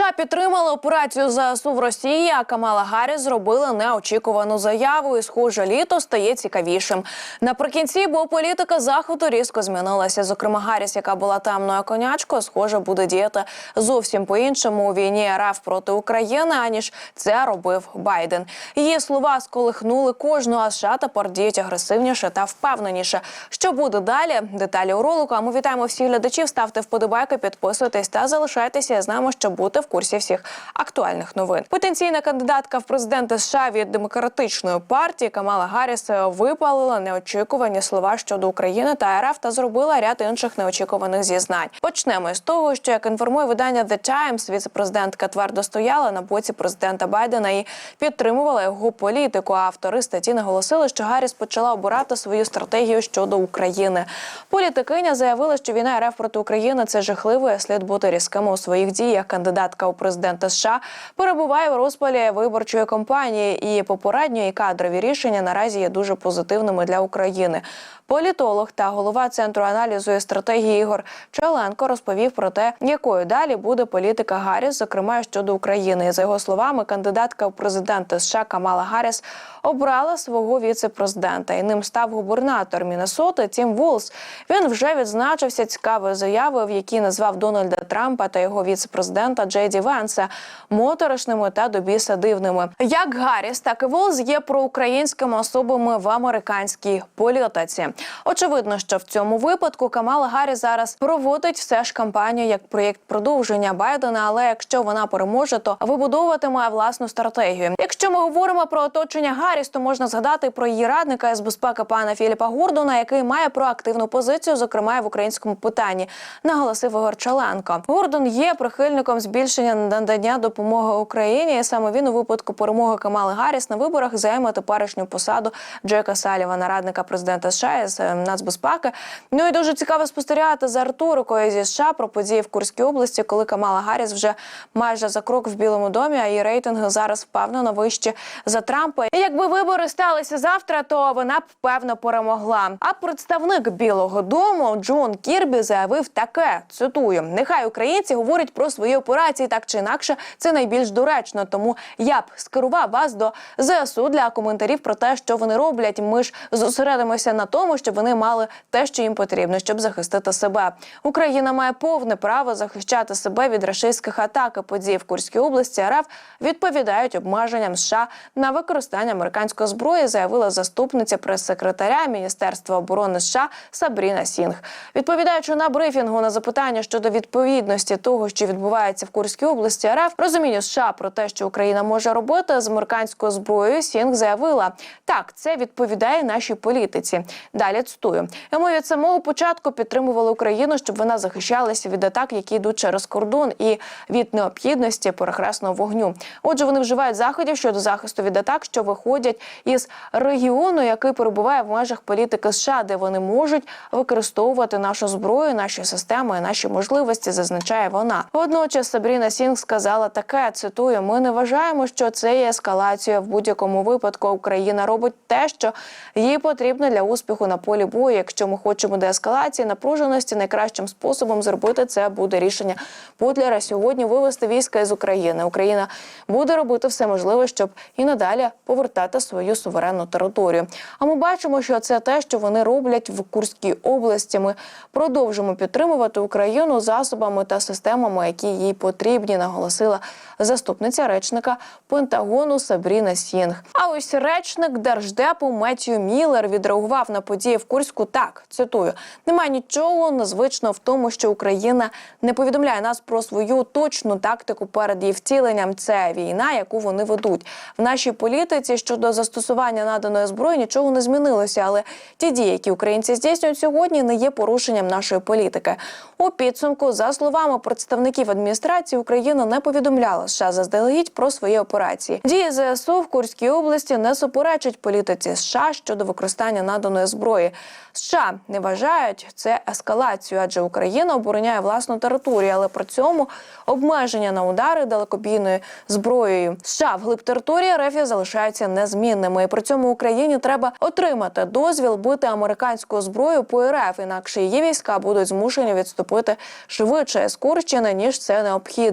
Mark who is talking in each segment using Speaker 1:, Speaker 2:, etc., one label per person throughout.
Speaker 1: США підтримали операцію ЗСУ в Росії. А Камала Гарріс зробила неочікувану заяву. І схоже, літо стає цікавішим. Наприкінці, бо політика заходу різко змінилася. Зокрема, Гарріс, яка була темною конячкою, схоже, буде діяти зовсім по-іншому у війні РФ проти України, аніж це робив Байден. Її слова сколихнули кожного а США тепер діють агресивніше та впевненіше. Що буде далі? Деталі у ролику. А ми вітаємо всіх глядачів. Ставте вподобайки, підписуйтесь та залишайтеся. Я знаємо, що бути в курсі всіх актуальних новин. Потенційна кандидатка в президенти США від демократичної партії Камала Гарріс випалила неочікувані слова щодо України та РФ та зробила ряд інших неочікуваних зізнань. Почнемо із того, що як інформує видання The Times, віцепрезидентка твердо стояла на боці президента Байдена і підтримувала його політику. Автори статті наголосили, що Гарріс почала обирати свою стратегію щодо України. Політикиня заявила, що війна РФ проти України це жахливо. і Слід бути різкими у своїх діях. Кандидатка у президенти США перебуває в розпалі виборчої кампанії, і попередньо і кадрові рішення наразі є дуже позитивними для України. Політолог та голова центру аналізу і стратегії Ігор Челенко розповів про те, якою далі буде політика Гарріс, зокрема щодо України. За його словами, кандидатка у президенти США Камала Гарріс обрала свого віце-президента, і ним став губернатор Міннесоти Тім Волс. Він вже відзначився цікавою заявою, в якій назвав Дональда Трампа та його віце-президента Джей Ді Венса моторошними та до біса дивними. Як Гарріс, так і Волс є проукраїнськими особами в американській політиці. Очевидно, що в цьому випадку Камала Гарріс зараз проводить все ж кампанію як проєкт продовження Байдена. Але якщо вона переможе, то вибудовуватиме власну стратегію. Якщо ми говоримо про оточення Гарріс, то можна згадати про її радника з безпеки пана Філіпа Гордона, який має проактивну позицію, зокрема в українському питанні, наголосив Ігор Чаленко. Гордон є прихильником збільшення надання допомоги Україні. і Саме він у випадку перемоги Камали Гарріс на виборах займе теперішню посаду Джека Салівана, радника президента США з е, нацбезпеки. Ну і дуже цікаво спостерігати за риторикою зі США про події в Курській області, коли Камала Гарріс вже майже за крок в Білому домі, а її рейтинги зараз впевнено вищі за Трампа. І якби вибори сталися завтра, то вона б певно перемогла. А представник Білого Дому Джон Кірбі заявив таке: цитую: нехай українці говорять про свої операції так чи інакше. Це найбільш доречно. Тому я б скерував вас до ЗСУ для коментарів про те, що вони роблять. Ми ж зосередимося на тому, щоб вони мали те, що їм потрібно, щоб захистити себе. Україна має повне право захищати себе від рашистських атак. і Події в Курській області РФ відповідають обмеженням США на використання американської зброї, заявила заступниця прес-секретаря Міністерства оборони США Сабріна Сінг. Відповідаючи на брифінгу на запитання щодо відповідності того, що відбувається в Курській області РФ, розумінню США про те, що Україна може робити з американською зброєю, Сінг заявила: так, це відповідає нашій політиці. Далі цитую. «І Ми від самого початку підтримували Україну, щоб вона захищалася від атак, які йдуть через кордон, і від необхідності перехресного вогню. Отже, вони вживають заходів щодо захисту від атак, що виходять із регіону, який перебуває в межах політики США, де вони можуть використовувати нашу зброю, наші системи, наші можливості, зазначає вона. Водночас Сабріна Сінг сказала таке: цитую: ми не вважаємо, що це є ескалація в будь-якому випадку. Україна робить те, що їй потрібно для успіху на полі бою. Якщо ми хочемо деескалації напруженості, найкращим способом зробити це буде рішення Путлера сьогодні вивести війська із України. Україна буде робити все можливе, щоб і надалі повертати свою суверенну територію. А ми бачимо, що це те, що вони роблять в Курській області. Ми продовжимо підтримувати Україну засобами та системами, які їй потрібні, наголосила заступниця речника Пентагону Сабріна Сінг. А ось речник держдепу Меттью Міллер відреагував на події в Курську так. Цитую: немає нічого незвичного в тому, що Україна не повідомляє нас про свою точну тактику перед її втіленням. Це війна, яку вони ведуть в нашій політиці щодо застосування наданої зброї. Нічого не змінилося, але ті дії, які українці здійснюють сьогодні, не є порушенням нашої політики. У підсумку, за словами представників адміністрації, Україна не повідомляла США заздалегідь про свої операції. Дії ЗСУ в Курській області не суперечать політиці США щодо використання наданої зброї. США не вважають це ескалацією, адже Україна обороняє власну територію, але при цьому обмеження на удари далекобійною зброєю. США вглиб території РФ залишаються незмінними. І при цьому Україні треба отримати дозвіл бити американською зброєю по РФ, інакше її війська будуть змушені відступити швидше з Курщини, ніж це необхідно.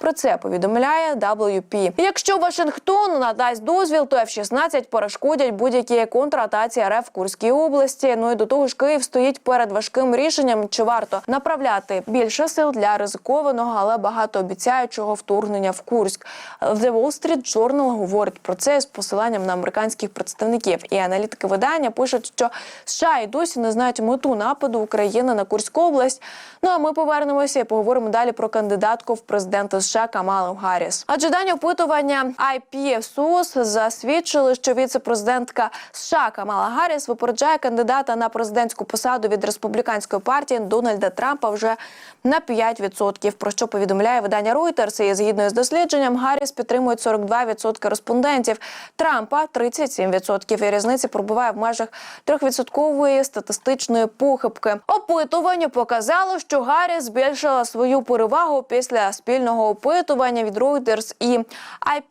Speaker 1: Про це повідомляє WP. Якщо Вашингтон надасть дозвіл, то F-16 перешкодять будь-які контратаці РФ в Курській області. Ну і до того ж, Київ стоїть перед важким рішенням, чи варто направляти більше сил для ризикованого, але багатообіцяючого вторгнення в Курськ. The Wall Street Journal говорить про це з посиланням на американських представників. І аналітики видання пишуть, що США і досі не знають мету нападу України на Курську область. Ну а ми повернемося і поговоримо далі про кандидатку в президенти США Камалу Гарріс. Адже дані опитування IPSOS засвідчили, що віце-президентка США Камала Гарріс випереджає кандидата на президентську посаду від республіканської партії Дональда Трампа вже на 5%, про що повідомляє видання Reuters. І згідно з дослідженням, Гарріс підтримують 42% респондентів, Трампа 37%. І різниця пробуває в межах 3% статистичної похибки. Опитування показало, що Гарріс збільшила свою перевагу після спільного опитування від Reuters і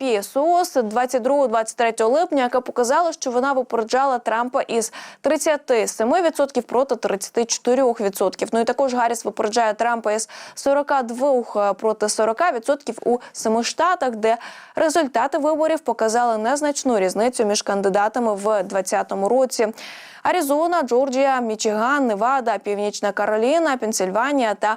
Speaker 1: IPSOS 22-23 липня, яке показало, що вона випереджала Трампа із 37% проти 34%. Ну і також Гарріс випереджає Трампа із 42 проти 40% у семи штатах, де результати виборів показали незначну різницю між кандидатами в 2020 році. Аризона, Джорджія, Мічиган, Невада, Північна Кароліна, Пенсильванія та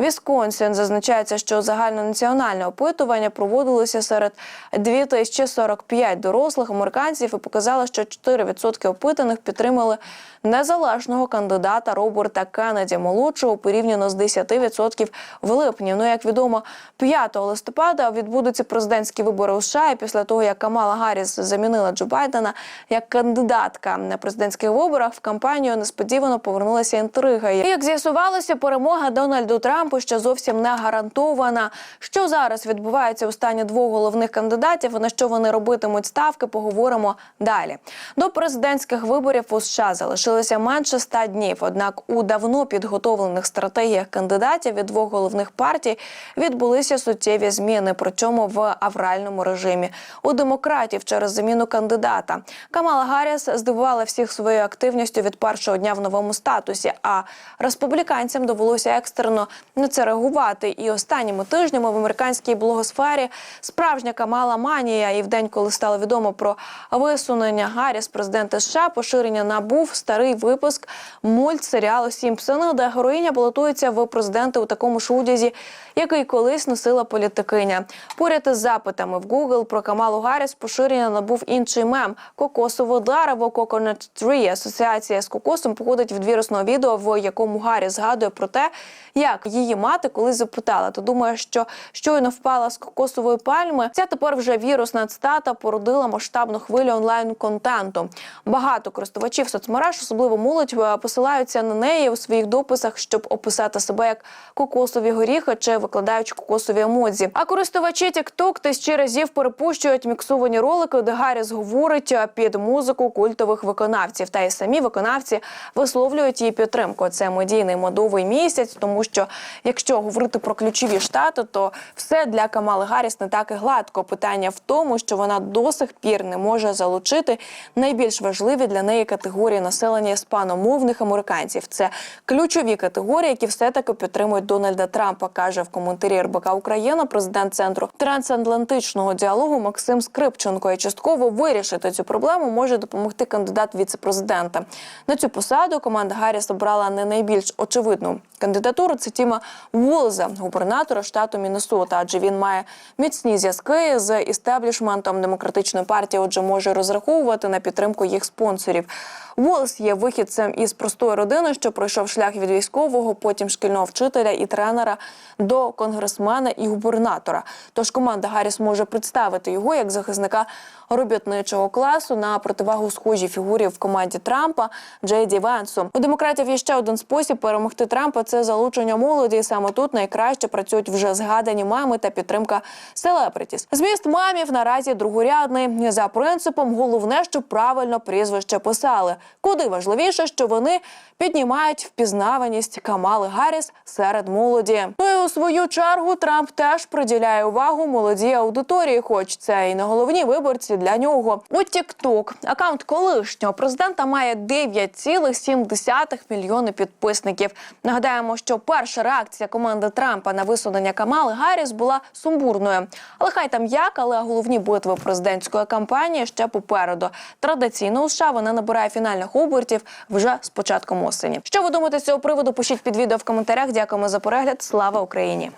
Speaker 1: Вісконсін зазначається, що загальнонаціональне опитування проводилося серед 2045 дорослих американців і показало, що 4% опитаних підтримали незалежного кандидата Роберта Кеннеді молодшого порівняно з 10% в липні. Ну як відомо, 5 листопада відбудуться президентські вибори у США. І після того як Камала Гарріс замінила Джо Байдена як кандидатка на президентських виборах в кампанію несподівано повернулася інтрига. І, Як з'ясувалося, перемога Дональду Трампу ще зовсім не гарантована. Що зараз відбувається у стані двох головних кандидатів? На що вони робитимуть ставки? Поговоримо далі. До президентських виборів у США залишилося менше ста днів. Однак у давно підготовлених стратегіях кандидатів від двох головних партій відбулися суттєві зміни, причому в авральному режимі. У демократів через заміну кандидата Камала Гарріс здивувала всіх своєю активністю від першого дня в новому статусі. А республіканцям довелося екстрено на це реагувати. І останніми тижнями в американській блогосфері справжня Камала Манія. І в день, коли стало відомо про висунення Гарріс президента США, поширення набув старий випуск мультсеріалу Сімпсони, де героїня балотується в президенти у такому ж одязі, який колись носила політикиня. Поряд із запитами в Google про Камалу Гарріс поширення набув інший мем кокосове дерево Coconut Tree. Асоціація з кокосом походить від вірусного відео, в якому Гаррі згадує про те, як її мати колись запитала. Ти думаєш, що щойно впала з кокосової пальми? Ця тепер вже вірусна цитата породила масштабну хвилю онлайн-контенту. Багато користувачів соцмереж, особливо молодь, е, посилаються на неї у своїх дописах, щоб описати себе як кокосові горіхи чи викладаючи кокосові емодзі. А користувачі TikTok тисячі разів перепущують міксовані ролики, де Гарріс говорить е, під музику культових виконавців. Та й самі виконавці висловлюють її підтримку. Це медійний модовий місяць, тому що якщо говорити про ключові штати, то все для Камали Гарріс не так і гладко. Питання в тому, що вона до сих пір не може залучити найбільш важливі для неї категорії населення іспаномовних американців. Це ключові категорії, які все таки підтримують Дональда Трампа, каже в коментарі РБК Україна президент центру трансатлантичного діалогу Максим Скрипченко. І частково вирішити цю проблему може допомогти кандидат віце-президента. На цю посаду команда Гарріс обрала не найбільш очевидну кандидатуру. Це Тіма Волза, губернатора штату Міннесота, адже він має міцні зв'язки з істеблішментом демократичної партії. Отже, може розраховувати на підтримку їх спонсорів. Волс є вихідцем із простої родини, що пройшов шлях від військового, потім шкільного вчителя і тренера до конгресмена і губернатора. Тож команда Гарріс може представити його як захисника робітничого класу на противагу схожій фігурі в команді Трампа Джей Ді Венсу. У демократів є ще один спосіб перемогти Трампа. Це залучення молоді. Саме тут найкраще працюють вже згадані мами та підтримка селебритіс. Зміст мамів наразі другорядний за принципом головне, щоб правильно прізвище писали. Куди важливіше, що вони піднімають впізнаваність Камали Гарріс серед молоді. Ну і у свою чергу Трамп теж приділяє увагу молодій аудиторії, хоч це і не головні виборці для нього. У TikTok акаунт колишнього президента має 9,7 мільйони підписників. Нагадаємо, що перша реакція команди Трампа на висунення Камали Гарріс була сумбурною. Але хай там як, але головні битви президентської кампанії ще попереду. Традиційно у США вона набирає фінальних обертів вже з початком осені. Що ви думаєте з цього приводу? Пишіть під відео в коментарях. Дякуємо за перегляд. Слава Україні!